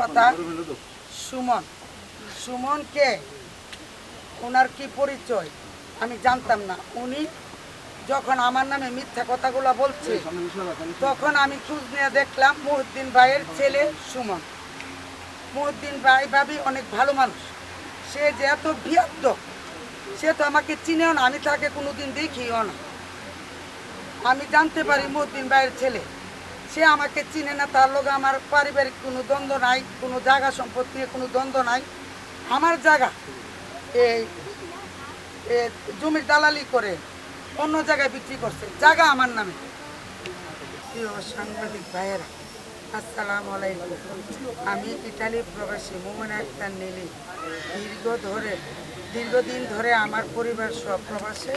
কথা সুমন। সুমনকে ওনার কি পরিচয়? আমি জানতাম না। উনি যখন আমার নামে মিথ্যা কথাগুলো বলছে, তখন আমি খোঁজ নিয়ে দেখলাম মুহুদ্দিন ভাইয়ের ছেলে সুমন। মুহুদ্দিন ভাই ভাবি অনেক ভালো মানুষ। সে যে এত বিয়াদ্দ সে তো আমাকে চিনেও না। আমি তাকে কোনোদিন দেখিও না। আমি জানতে পারি মুহুদ্দিন ভাইয়ের ছেলে। সে আমাকে চিনে না, তার লোক আমার পারিবারিক কোনো দ্বন্দ্ব নাই, কোনো জায়গা সম্পত্তি নিয়ে কোনো দ্বন্দ্ব নাই। আমার জায়গা এই জমির দালালি করে অন্য জায়গায় বিক্রি করছে। জায়গা আমার নামে। সাংবাদিক ভাইয়েরা, আসসালামু আলাইকুম। আমি ইটালি প্রবাসী মোমেনা আক্তার নীলি। দীর্ঘ ধরে, দীর্ঘদিন ধরে আমার পরিবার সব প্রবাসে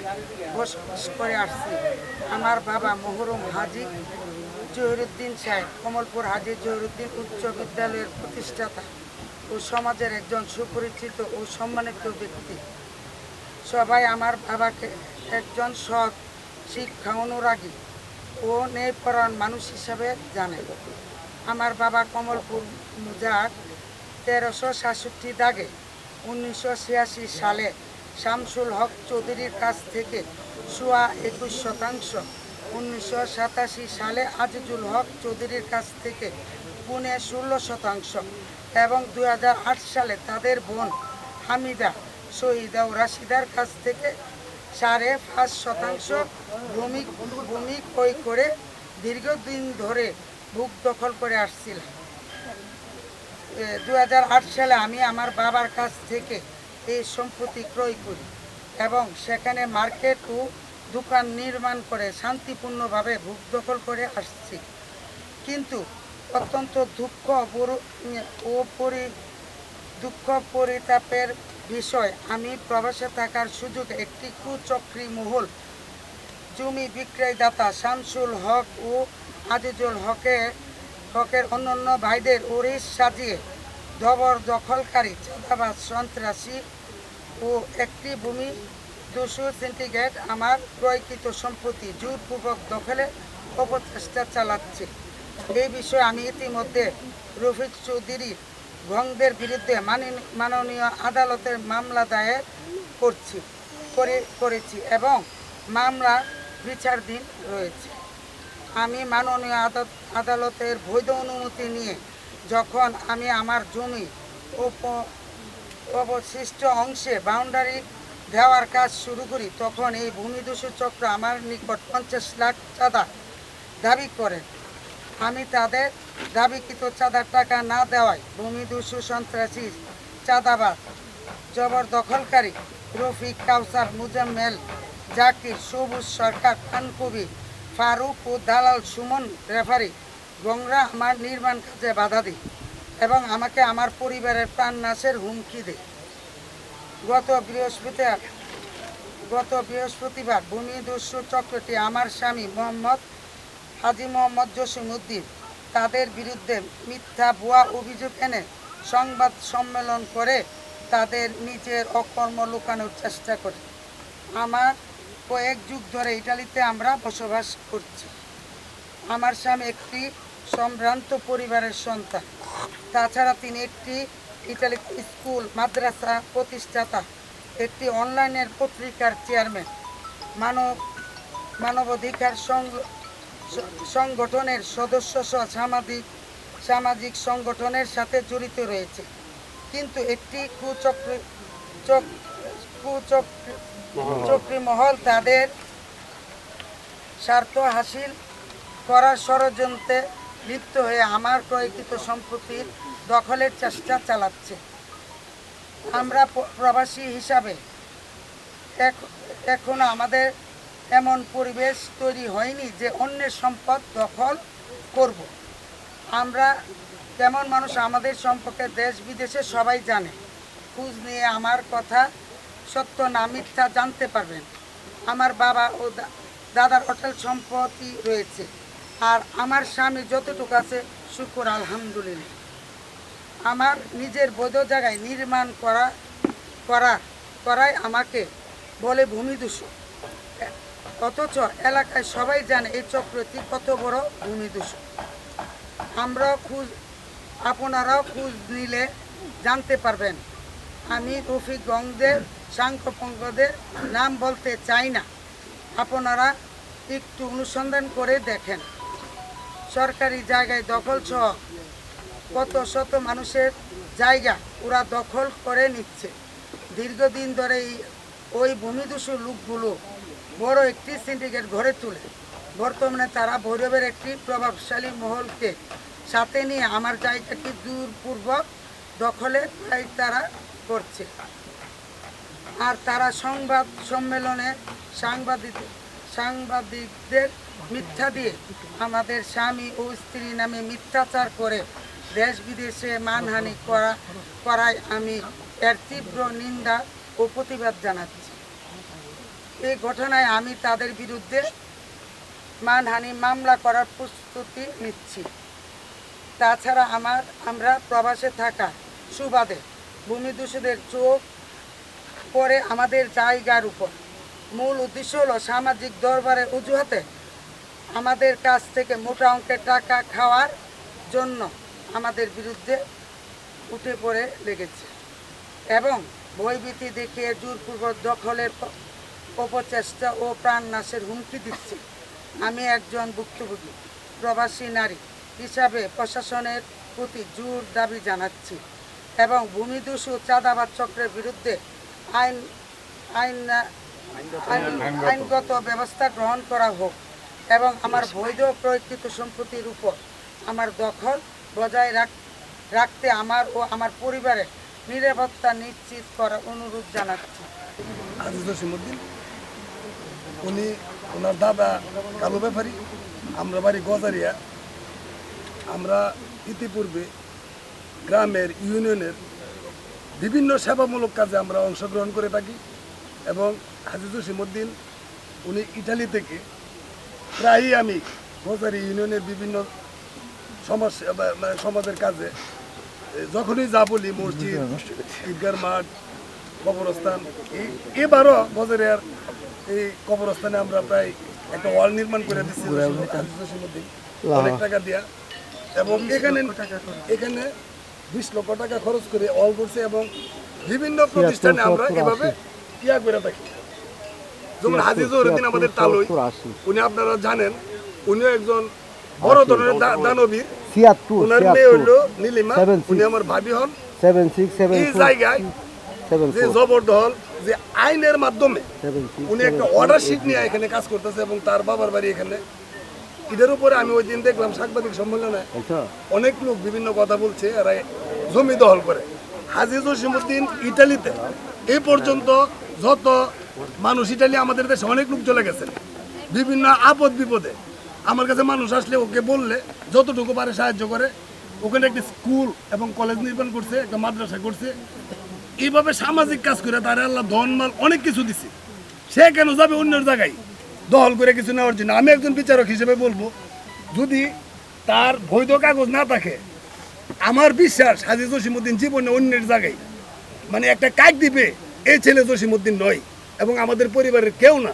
বসবাস করে আসছি। আমার বাবা মহরম হাজি। জহিরুদ্দিন সাহেব, কমলপুর হাজি জহিরুদ্দিন উচ্চ বিদ্যালয়ের প্রতিষ্ঠাতা ও সমাজের একজন সুপরিচিত ও সম্মানিত ব্যক্তি। সবাই আমার বাবাকে একজন সৎ, শিক্ষা অনুরাগী ও নেপরাণ মানুষ হিসাবে জানে। আমার বাবা কমলপুর মুজার তেরোশো সাতষট্টি দাগে উনিশশো ছিয়াশি সালে শামসুল হক চৌধুরীর কাছ থেকে সোয়া একুশ শতাংশ উনিশশো সাতাশি সালে আজিজুল হক চৌধুরীর কাছ থেকে পুনে ষোলো শতাংশ এবং দু হাজার আট সালে তাদের বোন হামিদা, শহীদা ও রাশিদার কাছ থেকে সাড়ে পাঁচ শতাংশ ভূমি ভূমি ক্রয় করে দীর্ঘদিন ধরে বুক দখল করে আসছিলাম দু হাজার আট সালে আমি আমার বাবার কাছ থেকে এই সম্পত্তি ক্রয় করি এবং সেখানে মার্কেট ও দোকান নির্মাণ করে শান্তিপূর্ণভাবে ভূখ দখল করে আসছি। কিন্তু অত্যন্ত দুঃখ ও পরি দুঃখ পরিতাপের বিষয়, আমি প্রবাসে থাকার সুযোগ, একটি কুচক্রী মহল, জমি বিক্রয়দাতা শামসুল হক ও আজিজুল হকে হকের অন্যান্য ভাইদের ওরিস সাজিয়ে ধবর দখলকারী চাঁদাবাজ, সন্ত্রাসী ও একটি ভূমি দুশো সিন্ডিকেট আমার ক্রয়কৃত সম্পত্তি জোরপূর্বক দখলে অপচেষ্টা চালাচ্ছে। এই বিষয়ে আমি ইতিমধ্যে রফিক চৌধুরী ভঙ্গদের বিরুদ্ধে মানি- মাননীয় আদালতের মামলা দায়ের করছি, করে, করেছি এবং মামলা বিচারধীন রয়েছে। আমি মাননীয় আদালত- আদালতের বৈধ অনুমতি নিয়ে যখন আমি আমার জমি অবশিষ্ট অংশে বাউন্ডারি দেওয়ার কাজ শুরু করি, তখন এই ভূমিদস্যু চক্র আমার নিকট পঞ্চাশ লাখ চাঁদা দাবি করে। আমি তাদের দাবিকৃত চাঁদার টাকা না দেওয়ায় ভূমিদস্যু সন্ত্রাসী চাঁদাবাদ জবরদখলকারী রফিক কাউসার, মুজাম্মেল জাকির, সবুজ সরকার খানকবি ফারুক ও দালাল সুমন, রেফারি, গংরা আমার নির্মাণ কাজে বাধা দিই এবং আমাকে আমার পরিবারের প্রাণ নাশের হুমকি দেয়। গত বৃহস্পতিবার গত বৃহস্পতিবার ভূমিদস্যু চক্রটি আমার স্বামী মোহাম্মদ হাজি মোহাম্মদ জসিম উদ্দিন তাদের বিরুদ্ধে মিথ্যা ভুয়া অভিযোগ এনে সংবাদ সম্মেলন করে তাদের নিজের অকর্ম লুকানোর চেষ্টা করে। আমার কয়েক যুগ ধরে ইটালিতে আমরা বসবাস করছি। আমার স্বামী একটি সম্ভ্রান্ত পরিবারের সন্তান। তাছাড়া তিনি একটি ইটালি স্কুল মাদ্রাসা প্রতিষ্ঠাতা একটি অনলাইনের পত্রিকার চেয়ারম্যান। মানব মানবাধিকার সংগ- সংগঠনের সদস্য সহ সামাজিক সামাজিক সংগঠনের সাথে জড়িত রয়েছে। কিন্তু একটি কুচক্র চক কুচক্র চক্রী মহল তাদের স্বার্থ হাসিল করার ষড়যন্ত্রে লিপ্ত হয়ে আমার ক্রয়কৃত সম্পত্তির দখলের চেষ্টা চালাচ্ছে। আমরা প্রবাসী হিসাবে এখ- এখনও আমাদের এমন পরিবেশ তৈরি হয়নি যে অন্যের সম্পদ দখল করব। আমরা তেমন মানুষ আমাদের সম্পর্কে দেশ বিদেশে সবাই জানে। খোঁজ নিয়ে আমার কথা সত্য না মিথ্যা জানতে পারবেন। আমার বাবা ও দাদার হোটেল সম্পত্তি রয়েছে। আর আমার স্বামী যতটুকু আছে, শুকুর, আলহামদুলিল্লাহ। আমার নিজের বৈধ জায়গায় নির্মাণ করা করা করায় আমাকে বলে ভূমি দূষণ। অথচ এলাকায় সবাই জানে এই চক্রটি কত বড় ভূমি দূষণ। আমরা খুঁজ, আপনারাও খোঁজ নিলে জানতে পারবেন। আমি রফিকগঞ্জের সাংখ্যপঙ্গদের নাম বলতে চাই না। আপনারা একটু অনুসন্ধান করে দেখেন। সরকারি জায়গায় দখল সহ কত শত মানুষের জায়গা ওরা দখল করে নিচ্ছে। দীর্ঘদিন ধরে ওই ভূমিদস্যু লোকগুলো বড় একটি সিন্ডিকেট গড়ে তোলে। বর্তমানে তারা ভৈরবের একটি প্রভাবশালী মহলকে সাথে নিয়ে আমার জায়গাটি দূরপূর্বক দখলে তাই তারা করছে। আর তারা সংবাদ সম্মেলনে সাংবাদিক সাংবাদিকদের মিথ্যা দিয়ে আমাদের স্বামী ও স্ত্রী নামে মিথ্যাচার করে দেশ বিদেশে মানহানি করা, করায় আমি এর তীব্র নিন্দা ও প্রতিবাদ জানাচ্ছি। এই ঘটনায় আমি তাদের বিরুদ্ধে মানহানি মামলা করার প্রস্তুতি নিচ্ছি। তাছাড়া আমার, আমরা প্রবাসে থাকা সুবাদে ভূমিদস্যুদের চোখ পরে আমাদের জায়গার উপর। মূল উদ্দেশ্য হলো সামাজিক দরবারের অজুহাতে আমাদের কাছ থেকে মোটা অঙ্কের টাকা খাওয়ার জন্য আমাদের বিরুদ্ধে উঠে পড়ে লেগেছে। এবং ভয়ভীতি দেখিয়ে জোরপূর্বক দখলের অপচেষ্টা ও প্রাণনাশের হুমকি দিচ্ছে। আমি একজন ভুক্তভোগী প্রবাসী নারী হিসাবে প্রশাসনের প্রতি জোর দাবি জানাচ্ছি এবং ভূমিদস্যু চাঁদাবাদ চক্রের বিরুদ্ধে আইন আইন আইন- আইনগত ব্যবস্থা গ্রহণ করা হোক এবং আমার বৈধ প্রকৃত সম্পত্তির উপর আমার দখল বজায় রাখ, রাখতে আমার ও আমার পরিবারের নিরাপত্তা নিশ্চিত করার অনুরোধ জানাচ্ছি। উনি ওনার দাদা কালো ব্যাপারী, আমরা বাড়ি গজারিয়া। আমরা ইতিপূর্বে গ্রামের, ইউনিয়নের বিভিন্ন সেবামূলক কাজে আমরা অংশগ্রহণ করে থাকি এবং হাজিজ জসিমুদ্দিন উনি ইটালি থেকে প্রায়ই আমি গজারি ইউনিয়নের বিভিন্ন সমাজ মানে সমাজের কাজে যখনই যা বলি মসজিদ ঈদগার মাঠ কবরস্থান এই এবারও বজারের এই কবরস্থানে আমরা প্রায় একটা ওয়াল নির্মাণ করে দিচ্ছি অনেক টাকা দিয়া। এবং এখানে এখানে বিশ লক্ষ টাকা খরচ করে অল করছে এবং বিভিন্ন প্রতিষ্ঠানে আমরা এভাবে ইয়া করে থাকি। যেমন হাজি জহরুদ্দিন আমাদের তালুই উনি আপনারা জানেন উনিও একজন বড় ধরনের দানবীর। ছিয়াত্তর ওনার মেয়ে হইল নীলিমা উনি আমার ভাবি হন। সেভেন সিক্স সেভেন এই জায়গায় যে জবরদল যে আইনের মাধ্যমে উনি একটা অর্ডার শিট নিয়ে এখানে কাজ করতেছে এবং তার বাবার বাড়ি এখানে। এদের উপরে আমি ওই দিন দেখলাম সাংবাদিক সম্মেলনে আচ্ছা। অনেক লোক বিভিন্ন কথা বলছে এরা জমি দখল করে। হাজি জসিমুদ্দিন ইটালিতে এই পর্যন্ত যত মানুষ ইটালি আমাদের দেশে অনেক লোক চলে গেছে। বিভিন্ন আপদ বিপদে। আমার কাছে মানুষ আসলে ওকে বললে যতটুকু পারে সাহায্য করে। ওখানে একটি স্কুল এবং কলেজ নির্মাণ করছে, একটা মাদ্রাসা করছে। এইভাবে সামাজিক কাজ করে তারা আল্লাহ ধন, মাল অনেক কিছু দিছে। সে কেন যাবে অন্যের জায়গায়? দখল করে কিছু নেওয়ার জন্য। আমি একজন বিচারক হিসেবে বলব, যদি তার বৈধ কাগজ না থাকে, আমার বিশ্বাস হাজি জসিমুদ্দিন জীবনে অন্যের জায়গায় মানে একটা কাক দিবে এই ছেলে জসিমুদ্দিন নয় এবং আমাদের পরিবারের কেউ না।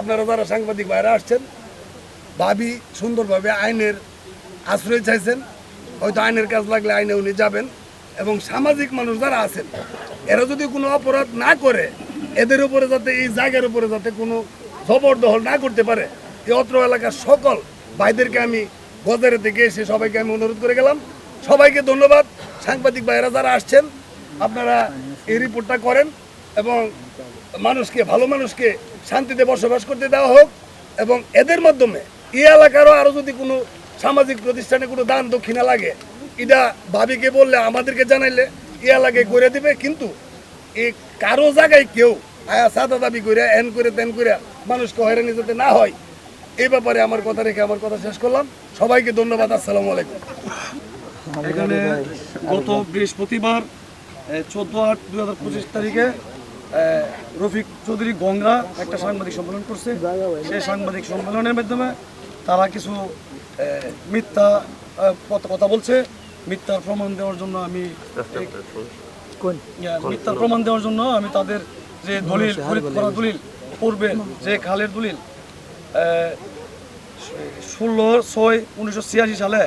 আপনারা যারা সাংবাদিক বাইরে আসছেন ভাবি সুন্দরভাবে আইনের আশ্রয় চাইছেন। হয়তো আইনের কাজ লাগলে আইনে উনি যাবেন এবং সামাজিক মানুষ যারা আছেন, এরা যদি কোনো অপরাধ না করে, এদের উপরে যাতে, এই জায়গার উপরে যাতে কোনো জবরদখল না করতে পারে, এই অত্র এলাকার সকল ভাইদেরকে আমি গজারে থেকে এসে সবাইকে আমি অনুরোধ করে গেলাম। সবাইকে ধন্যবাদ। সাংবাদিক ভাইরা যারা আসছেন, আপনারা এই রিপোর্টটা করেন এবং মানুষকে, ভালো মানুষকে শান্তিতে বসবাস করতে দেওয়া হোক এবং এদের মাধ্যমে এই এলাকারও আরও যদি কোনো সামাজিক প্রতিষ্ঠানে কোনো দান দক্ষিণা লাগে এটা ভাবিকে বললে আমাদেরকে জানাইলে এই এলাকায় করে দিবে। কিন্তু এই কারও জায়গায় কেউ আয়া সাদা দাবি করে এন করে তেন করে মানুষকে হয়রানি যাতে না হয় এই ব্যাপারে আমার কথা রেখে আমার কথা শেষ করলাম। সবাইকে ধন্যবাদ আসসালামু আলাইকুম। এখানে গত বৃহস্পতিবার চোদ্দ আট দুই হাজার পঁচিশ তারিখে এ, রফিক চৌধুরী গঙ্গা একটা সাংবাদিক সম্মেলন করছে। সেই সাংবাদিক সম্মেলনের মাধ্যমে তারা কিছু মিথ্যা কথা- কথা বলছে। মিথ্যার প্রমাণ দেওয়ার জন্য আমি মিথ্যার প্রমাণ? দেওয়ার জন্য আমি তাদের যে দলিল খরিদ করা দলিল পূর্বে যে খালের দলিল ষোলো ছয় উনিশশো ছিয়াশি সালে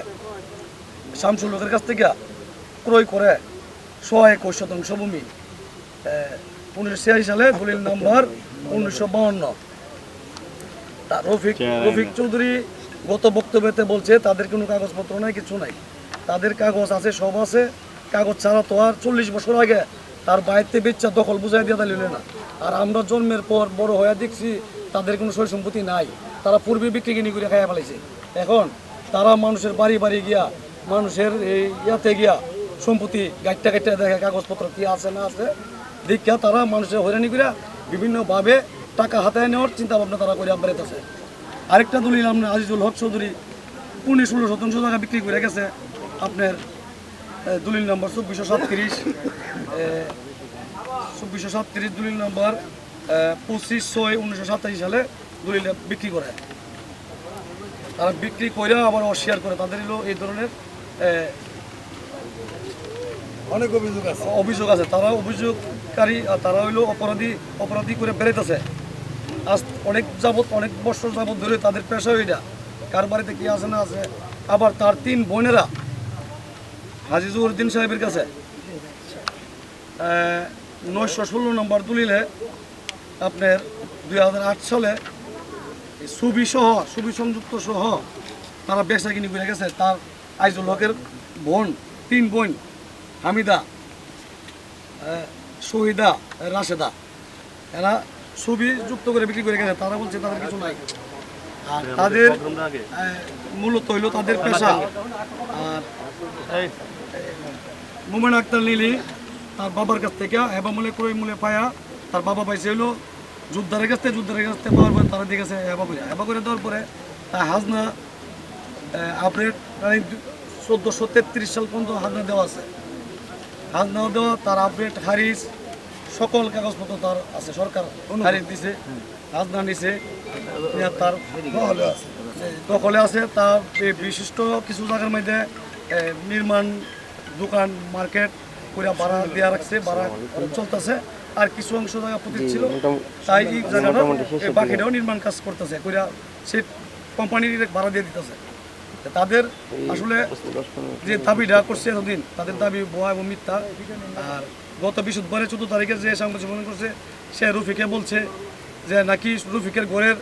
শামসুল লোকের কাছ থেকে ক্রয় করে ছয় একুশ শতাংশ ভূমি। উনিশশো ছিয়াশি সালে দলিল নাম্বার উনিশশো বাউন্ন। তা রফিক রফিক চৌধুরী গত বক্তব্যতে বলছে তাদের কোনো কাগজপত্র নাই কিছু নাই। তাদের কাগজ আছে সব আছে। কাগজ ছাড়া তো আর চল্লিশ বছর আগে তার বাড়িতে বেচ্চা দখল বুঝাই দিয়ে দিল না। আর আমরা জন্মের পর বড় হয়ে দেখছি তাদের কোনো সই সম্পত্তি নাই। তারা পূর্বে বিক্রি কিনি করে খাইয়া ফেলেছে এখন তারা মানুষের বাড়ি বাড়ি গিয়া মানুষের এই ইয়াতে গিয়া সম্পত্তি গাইটটা গাইটটা দেখে কাগজপত্র কি আছে না আছে দেখিয়া তারা মানুষের হয়রানি করে বিভিন্নভাবে টাকা হাতায় নেওয়ার চিন্তা ভাবনা তারা করে বেড়াইতেছে আরেকটা দলিল আপনার আজিজুল হক চৌধুরী পুনে ষোলো শতাংশ টাকা বিক্রি করে গেছে। আপনার দলিল নম্বর চব্বিশশো সাতত্রিশ চব্বিশশো সাতত্রিশ দলিল নম্বর পঁচিশ ছয় উনিশশো সাতাশি সালে দলিল বিক্রি করে। তারা বিক্রি করে আবার অস্বীকার করে। তাদের হলো এই ধরনের অনেক অভিযোগ আছে। অভিযোগ আছে। তারা অভিযোগকারী আর তারা হইল অপরাধী অপরাধী করে বেড়াইতেছে। আজ অনেক যাবত অনেক বছর যাবত ধরে তাদের পেশা ওইটা। কার বাড়িতে কি আছে না আছে, আবার তার তিন বোনেরা, হাজিজুর উদ্দিন সাহেবের কাছে। নয়শো ষোলো নম্বর দলিলে আপনার দুই হাজার আট সালে ছবি সহ, সুবি সংযুক্ত সহ তারা বেচা কিনি করে গেছে। তার আইজুল হকের বোন, তিন বোন, হামিদা শহীদা, রাশেদা। এরা ছবি যুক্ত করে বিক্রি করে গেছে তারা বলছে তাদের কিছু নাই। আর তাদের মূলত হইল তাদের পেশা। আর মোমেন আক্তার লিলি তার বাবার কাছ থেকে হেবা মূলে ক্রয় মূলে পায়া তার বাবা পাইছে হইল যোদ্ধারের কাছ থেকে যুদ্ধারের কাছ থেকে পাওয়ার পরে তারা দিয়ে গেছে হেবা করে। হেবা করে দেওয়ার পরে তার হাজনা আপডেট চোদ্দোশো তেত্রিশ সাল পর্যন্ত হাজনা দেওয়া আছে। হাজনা দেওয়া তার আপডেট হারিস সকল কাগজপত্র তার আছে সরকার হারিস দিছে হাজনা নিছে তার ভালো আছে। দখলে আছে তার বিশিষ্ট কিছু জায়গার মধ্যে নির্মাণ দোকান মার্কেট করে ভাড়া দেওয়া রাখছে ভাড়া চলতেছে আর কিছু অংশ জায়গা প্রতি ছিল তাই এই জায়গাটা বাকিটাও নির্মাণ কাজ করতেছে কইরা সে কোম্পানির ভাড়া দিয়ে দিতেছে। তাদের আসলে যে দাবিটা করছে এতদিন তাদের দাবি ভুয়া এবং মিথ্যা আর গত বৃহস্পতিবারে চোদ্দ তারিখে যে সাংবাদিক সম্মেলন করছে সে রফিকে বলছে যে নাকি রফিকের ঘরের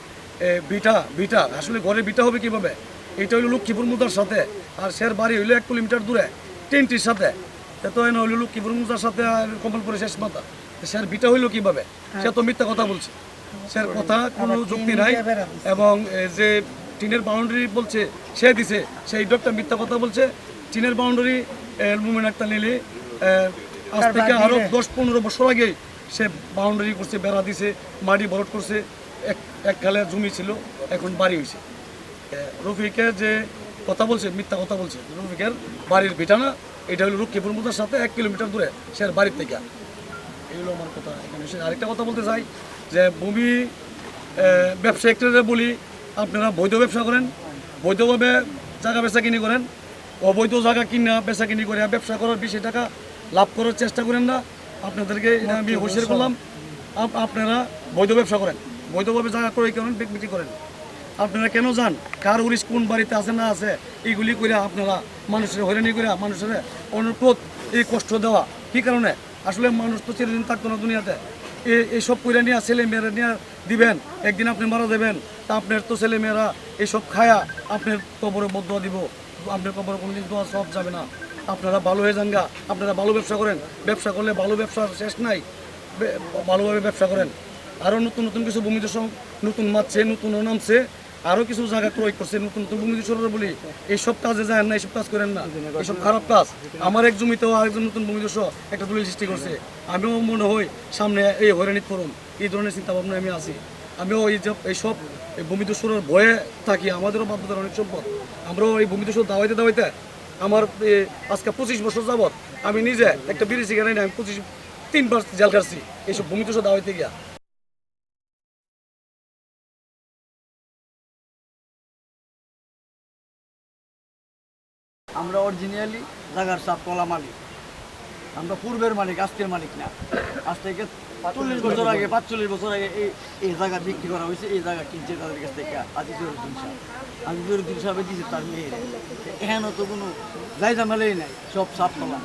বিটা বিটা আসলে ঘরের বিটা হবে কীভাবে? এটা হইল লক্ষ্মীপুর মুদার সাথে আর সের বাড়ি হইল এক কিলোমিটার দূরে ট্রেনটির সাথে। তা এনে হইল লক্ষ্মীপুর মুদার সাথে আর কমলপুরের শেষ মাথা। সের বিটা হইল কীভাবে? সে তো মিথ্যা কথা বলছে। সের কথা কোনো যুক্তি নাই এবং যে টিনের বাউন্ডারি বলছে সে দিছে। সেই ডক্টর মিথ্যা কথা বলছে। টিনের বাউন্ডারি মুমেন আক্তার নিলে আজ থেকে আরও দশ পনেরো বছর আগে সে বাউন্ডারি করছে বেড়া দিছে মাটি ভরট করছে এক এক জমি ছিল এখন বাড়ি হয়েছে রফিকের যে কথা বলছে মিথ্যা কথা বলছে রফিকের বাড়ির ভিটানা এটা হলো রক্ষীপুর মুদার সাথে এক কিলোমিটার দূরে সে বাড়ির থেকে। এই হলো আমার কথা এখানে সে আরেকটা কথা বলতে চাই যে ভূমি ব্যবসা একটারে বলি আপনারা বৈধ ব্যবসা করেন বৈধভাবে জায়গা বেচা কিনি করেন অবৈধ জায়গা কিনা বেচা কিনি করে ব্যবসা করার বেশি টাকা লাভ করার চেষ্টা করেন না। আপনাদেরকে আমি হুঁশিয়ার করলাম। আপ- আপনারা বৈধ ব্যবসা করেন। বৈধভাবে জায়গা করে বিক- বিক্রি করেন। আপনারা কেন যান? কার উরিশ কোন বাড়িতে আছে, না আছে এইগুলি করে আপনারা মানুষের হয়রানি করে মানুষের অনুপ্রোধ এই কষ্ট দেওয়া। কি কারণে? আসলে মানুষ তো চিরদিন থাকতো না দুনিয়াতে। এইসব করে নিয়ে ছেলে মেয়েরা নিয়ে দিবেন। একদিন আপনি মারা দেবেন তা আপনার তো ছেলে মেয়েরা এইসব খায়া আপনার কবরে বদ্ধ দিব। আপনার কবরে কোনোদিন দোয়া সব যাবে না। আপনারা ভালো হয়ে যান গা। আপনারা ভালো ব্যবসা করেন। ব্যবসা করলে ভালো ব্যবসার শেষ নাই। ভালোভাবে ব্যবসা করেন। আরও নতুন নতুন কিছু ভূমিদর্শ নতুন মারছে, নতুন নামছে, আরও কিছু জায়গা ক্রয় করছে, নতুন নতুন ভূমিদর্শকরা বলি এইসব কাজে যায় না, এইসব কাজ করেন না। এইসব খারাপ কাজ। আমার এক জমিতেও আরেকজন নতুন ভূমিদর্শ একটা দলিল সৃষ্টি করছে। আমিও মনে হয় সামনে এই হয়রানিত করুন এই ধরনের চিন্তা ভাবনা আমি আছি। আমিও এই যে এইসব এই ভূমিদস্যুরের ভয়ে থাকি। আমাদেরও বাধ্যতার অনেক সম্পদ। আমরাও এই ভূমিদস্যু দাওয়াইতে দাওয়াইতে আমার আজকে পঁচিশ বছর যাবৎ আমি নিজে একটা বিড়ি সিগারেট আমি পঁচিশ তিনবার জেল খাচ্ছি এইসব সদা দাওয়াইতে গিয়া। আমরা অরিজিনালি জাগার সাপ কলা মালিক। আমরা পূর্বের মালিক, আজকের মালিক না। আজ থেকে চল্লিশ বছর আগে, পাঁচচল্লিশ বছর আগে এই এই জায়গা বিক্রি করা হয়েছে, এই জায়গা কিনছে তাদের কাছ থেকে আজিজুরুদ্দিন সাহেব। আজিজুরুদ্দিন সাহেবের সাহেব দিয়েছে তার মেয়ের এখানে তো কোনো জায়গা মেলেই নাই, সব সাপ কলা